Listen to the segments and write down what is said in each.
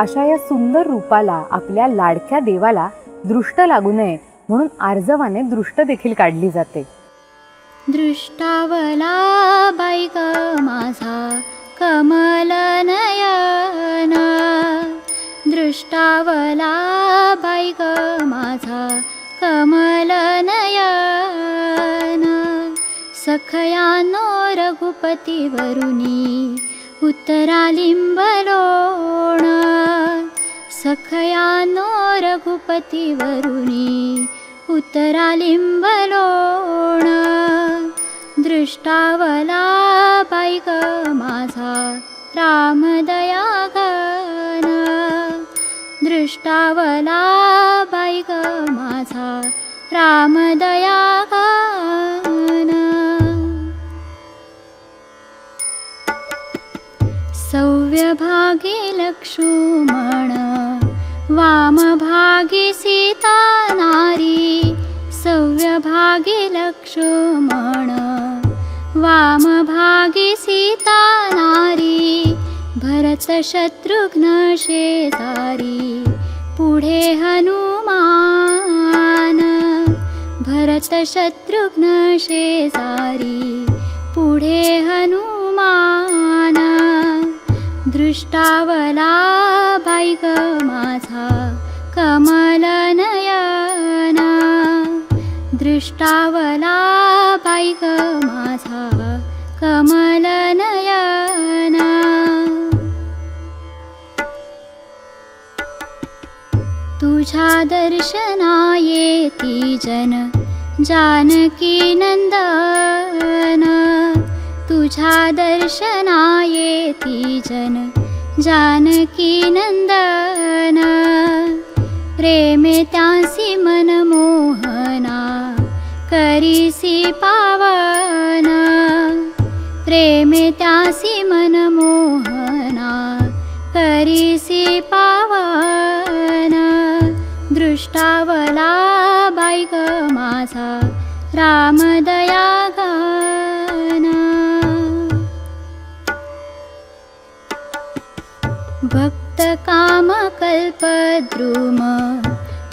अशा या सुंदर रूपाला आपल्या लाडक्या देवाला दृष्ट लागू नये म्हणून आर्जवाने दृष्ट देखील काढली जाते. दृष्टावला बाईक ग माझा कमल नयना. दृष्टावला बाईक ग माझा कमल नयन. सखयानो रघुपती वरुणी उत्तरालिम्बलोण सखयानो रघुपतिवरुणि उत्तरालिम्बलोण दृष्टावला बाईक मासा रामदया गृष्टावला बाईक मासा राम सव्यभागी लक्ष्मण वामभागी सीता नारी सव्यभागी लक्ष्मण वामभागी सीता नारी भरत शत्रुघ्न शेजारी पुढे हनुमान भरत दृष्टावला बाईक माझा कमलनयना. दृष्टावला बाई माझा कमलनयना. तुझ्या तुझ्या दर्शनायेती जन जानकी नंदना. तुझ्या दर्शनायेती जन जानकी नन्दना प्रेमे तासि मनमोहना करिसि पावना प्रेमे तासि मनमोहना करिसि पावना दृष्टावला बाइकमासा रामदया भक्तकामकल्पद्रुम।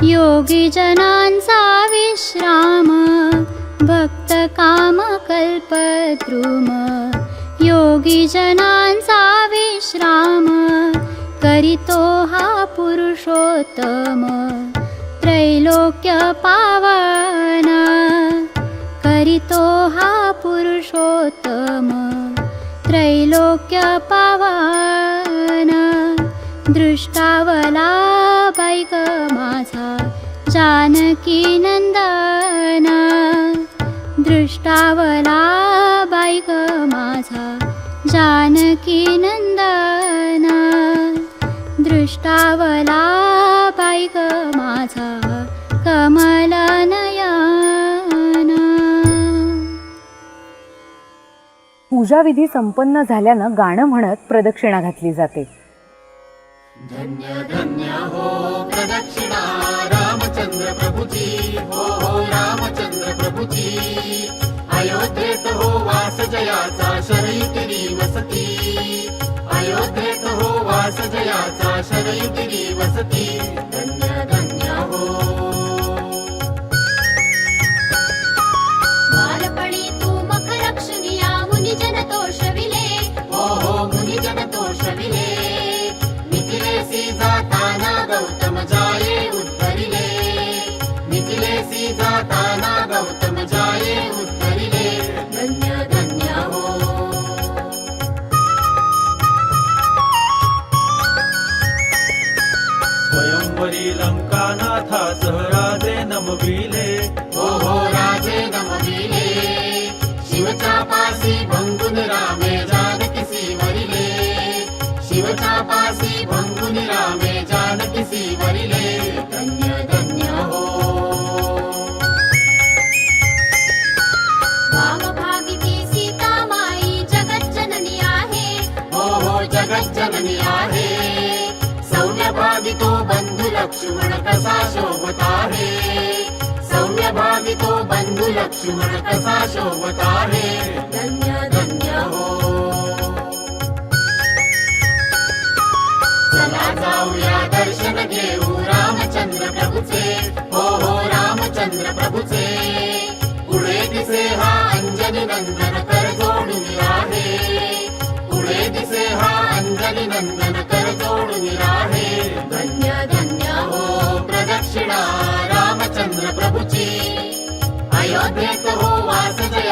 योगिजनान् सा विश्राम भक्तकामकल्पद्रुम। योगिजनान् सा विश्राम करितो हा पुरुषोत्तम। त्रैलोक्यपावन करितो हा पुरुषोत्तम। त्रैलोक्यपावन दृष्टावला बाई माझा जानकी नंदना। दृष्टावला बाई माझा जानकी नंदना। दृष्टावला बाई माझा कमल पूजाविधी संपन्न झाल्यानं गाणं म्हणत प्रदक्षिणा घातली जाते. हो प्रदक्षिणा रामचंद्र प्रभुजी. हो हो रामचंद्र प्रभुजी. अयोध्येत हो वास जयाचा शरयुतिरी वसती अयोध्येत हो वास जयाचा शरयुतिरी वसती गौतम जाये उत्तरिले धन्य धन्य हो स्वयंवरी लंकानाथासह राजे नमविले हो हो राजे नमविले शिवचापासी भंगुन रामे जानकीसी वरिले शिवचापासी भंगुन रामे जानकीसी वरिले लक्ष्मण कथा शोभता हे धन्य धन्य हो। लक्ष्मण जाऊया दर्शन घेऊ रामचंद्र ओ हो हो रामचंद्र चे पुढे दिसे हा अंजनी नंदन कर जोडून आहे पुढे दिसे हा अंजनी नंदन हो वसती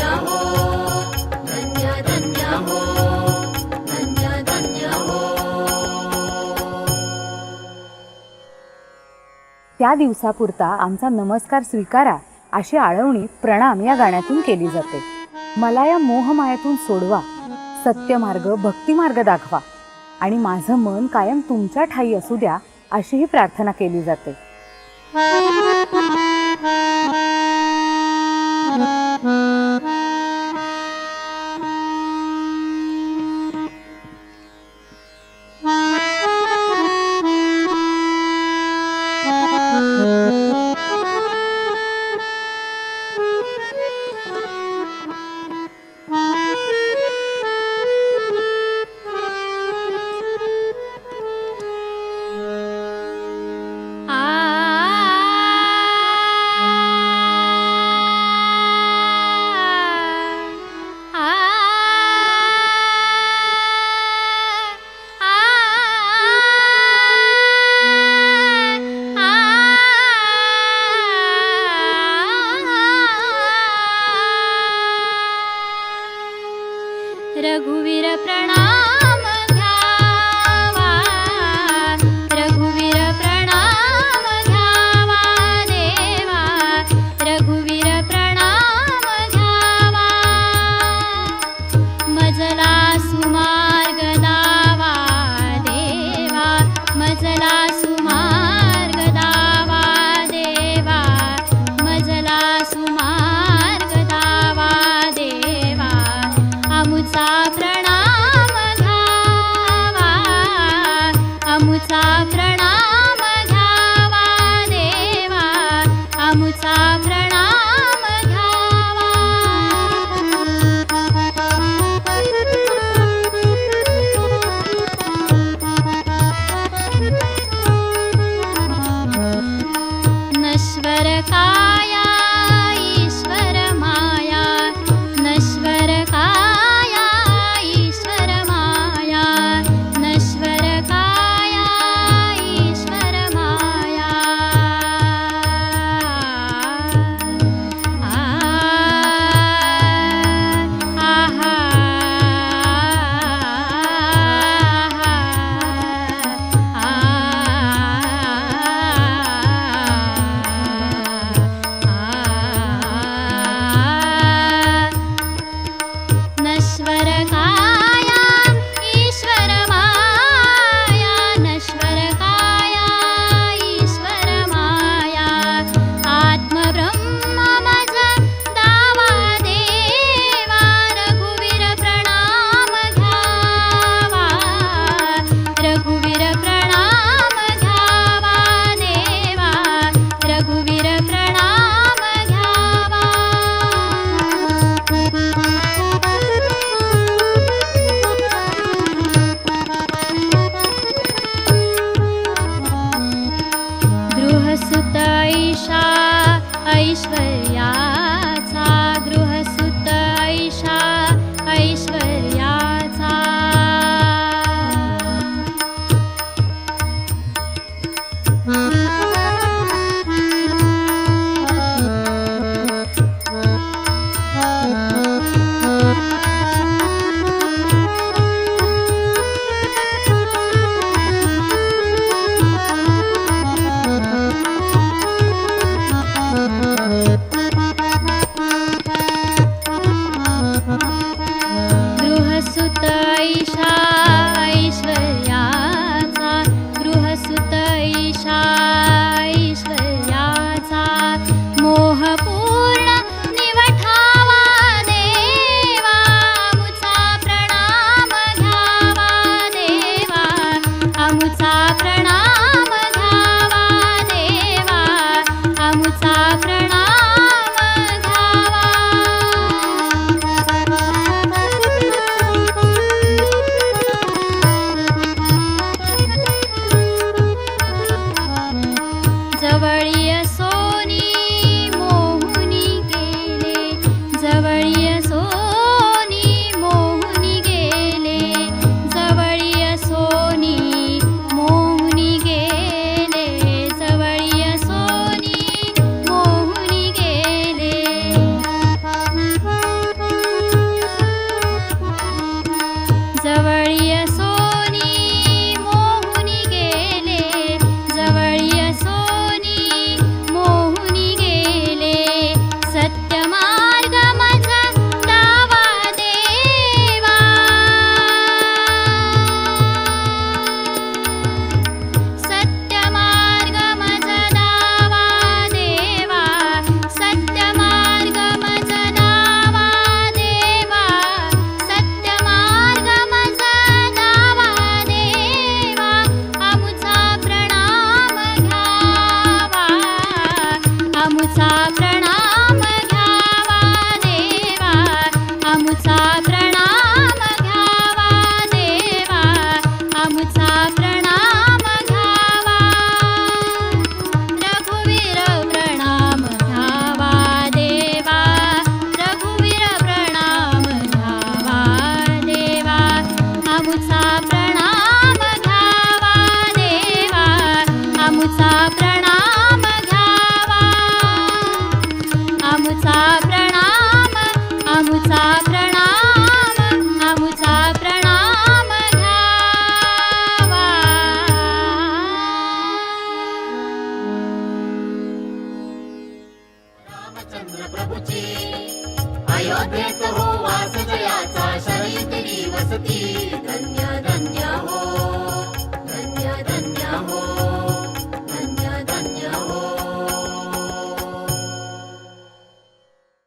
हो. धन्य धन्य हो. धन्य धन्य हो. त्या दिवसापुरता आमचा नमस्कार स्वीकारा अशी आळवणी प्रणाम या गाण्यातून केली जाते. मला या मोहमायातून सोडवा सत्यमार्ग भक्तिमार्ग दाखवा आणि माझं मन कायम तुमच्या ठाई असू द्या अशीही प्रार्थना केली जाते. Thank you.